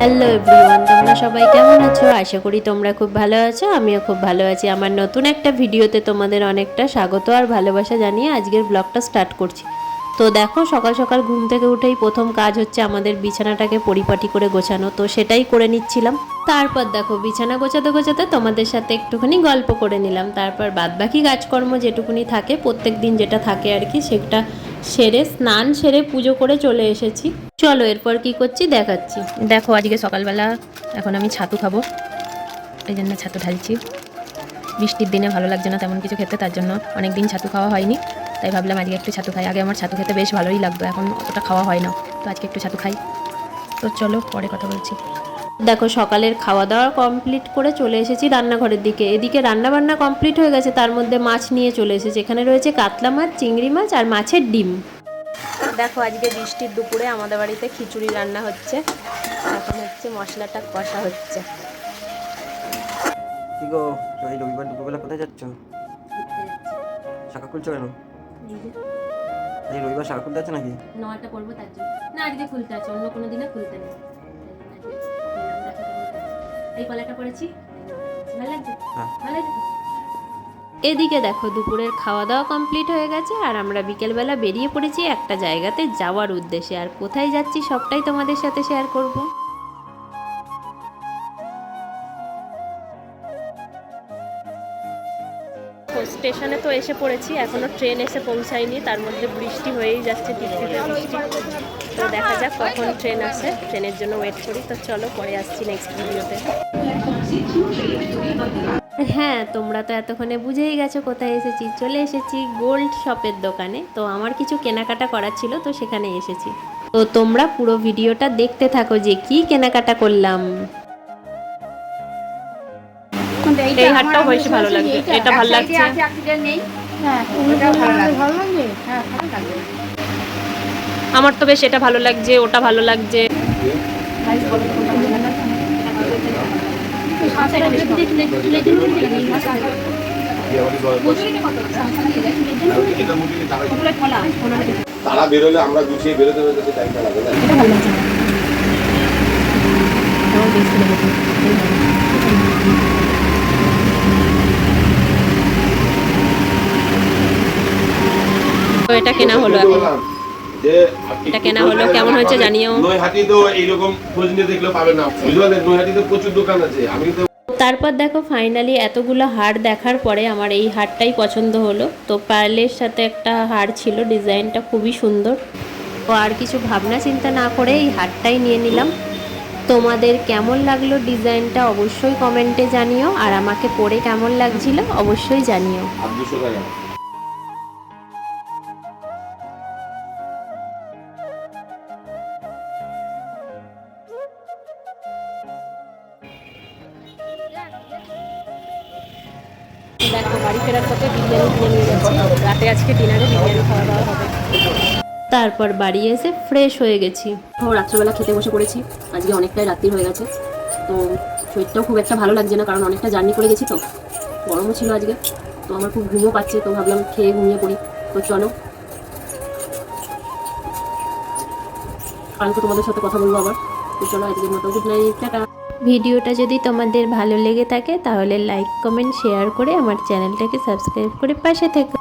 Hello everyone তোমরা সবাই কেমন আছো? আশা করি তোমরা খুব ভালো আছো, আমিও খুব ভালো আছি। আমার নতুন একটা ভিডিওতে তোমাদের অনেকটা স্বাগত আর ভালোবাসা জানিয়ে আজকের ব্লগটা স্টার্ট করছি। তো দেখো, সকাল সকাল ঘুম থেকে উঠেই প্রথম কাজ হচ্ছে আমাদের বিছানাটাকে পরিপাটি করে গোছানো, তো সেটাই করে নিচ্ছিলাম। তারপর দেখো, বিছানা গোছাতে গোছাতে তোমাদের সাথে একটুখানি গল্প করে নিলাম। তারপর বাদবাকি কাজকর্ম যেটুকুনি থাকে প্রত্যেক দিন যেটা থাকে আর কি, সেটা সেরে স্নান সেরে পুজো করে চলে এসেছি। চলো এরপর কি করছি দেখাচ্ছি। দেখো, আজকে সকালবেলা এখন আমি ছাতু খাব। এই জন্য ছাতু ঢালছি। বৃষ্টির দিনে ভালো লাগছে না তেমন কিছু খেতে, তার জন্য অনেক দিন ছাতু খাওয়া হয়নি। তাই ভাবলাম আজকে একটু ছাতু খাই। আগে আমার ছাতু খেতে বেশ ভালোই লাগতো, এখন অতটা খাওয়া হয় না। তো আজকে একটু ছাতু খাই। তো চলো, পরে কথা বলছি। দেখো সকালের খাওয়া দাওয়া কমপ্লিট করে চলে এসেছি রান্নাঘরের দিকে। এদিকে রান্না বান্না কমপ্লিট হয়ে গেছে তার মধ্যে মাছ নিয়ে চলে এসেছি। এখানে রয়েছে কাতলা মাছ চিংড়ি মাছ আর মাছের ডিম। দেখো আজকে বৃষ্টির দুপুরে আমাদের বাড়িতে খিচুড়ি রান্না হচ্ছে। এখন হচ্ছে মশলাটা কষা হচ্ছে। কি গো এই রবিবার দুপুরবেলা কোথায় যাচ্ছ? শাখা খুলছো কেন? এই রবিবার শাখা খুলতে যাচ্ছে নাকি? নটা করব তার জন্য। না আজকে খুলতে আছে অন্য কোনো দিনে খুলতে নেই। এই কলাটা পড়েছি। ভালো লাগছে? হ্যাঁ। ভালো লাগছে? এদিকে দেখো দুপুরের খাওয়া দাওয়া কমপ্লিট হয়ে গেছে আর আমরা বিকেলবেলা বেরিয়ে পড়েছি একটা জায়গাতে যাওয়ার উদ্দেশ্যে। আর কোথায় যাচ্ছি সবটাই তোমাদের সাথে শেয়ার করব। স্টেশনে তো এসে পড়েছি, এখনও ট্রেন এসে পৌঁছায়নি, তার মধ্যে বৃষ্টি হয়েই যাচ্ছে, টিপটিপে বৃষ্টি। তো দেখা যাক কখন ট্রেন আসে, ট্রেনের জন্য ওয়েট করি। তো চলো, পরে আসছি নেক্সট ভিডিওতে হ্যাঁ তোমরা তো এতক্ষণে বুঝেই গেছো কোথায় এসেছি। চলে এসেছি গোল্ড শপের দোকানে। তো আমার কিছু কেনাকাটা করার ছিল, তো সেখানে এসেছি। তো তোমরা পুরো ভিডিওটা দেখতে থাকো যে কি কেনাকাটা করলাম। এই হাটটাও বেশ ভালো লাগছে। এটা ভালো লাগছে। আমার তো বেশ এটা ভালো লাগছে ওটা ভালো লাগছে। তারা বেরোলে আমরা গুছিয়ে বেরোতে বেরোতে টাইমটা লাগে না। তো এটা কেনা হলো এখন। এটা কেনা হলো, কেমন হয়েছে জানিও। নৈহাটি তো এইরকম খোঁজ নিয়ে দেখলে পাবে না। বুঝতে নৈহাটিতে প্রচুর দোকান আছে। আমি তো তারপর দেখো ফাইনালি এতগুলো হার দেখার পরে আমার এই হারটাই পছন্দ হলো। তো পার্লের সাথে একটা হার ছিল ডিজাইনটা খুবই সুন্দর। তো আর কিছু ভাবনা চিন্তা না করে এই হারটাই নিয়ে নিলাম। তোমাদের কেমন লাগল ডিজাইনটা অবশ্যই কমেন্টে জানিও আর আমাকে পরে কেমন লাগছিল অবশ্যই জানিও। দেখো বাড়ি ফেরার পথে বিরিয়ানি কিনে নিয়ে যাচ্ছি রাতে আজকে ডিনারে বিরিয়ানি খাওয়া দাওয়া হবে। তারপর বাড়ি এসে ফ্রেশ হয়ে গেছি। তো রাত্রেবেলা খেতে বসে পড়েছি। আজকে অনেকটাই রাত্রি হয়ে গেছে। তো শরীরটাও খুব একটা ভালো লাগছে না কারণ অনেকটা জার্নি করে গেছি তো। গরমও ছিল আজকে। তো আমার খুব ঘুমও পাচ্ছে তো ভাবলাম খেয়ে ঘুমিয়ে পড়ি। তো চলো। কালকে তোমাদের সাথে কথা বলব আবার। তো চলো আজকের মতো গুড নাইট টাটা। ভিডিওটা যদি তোমাদের ভালো লেগে থাকে তাহলে লাইক কমেন্ট শেয়ার করে আমার চ্যানেলটাকে সাবস্ক্রাইব করে পাশে থেকো।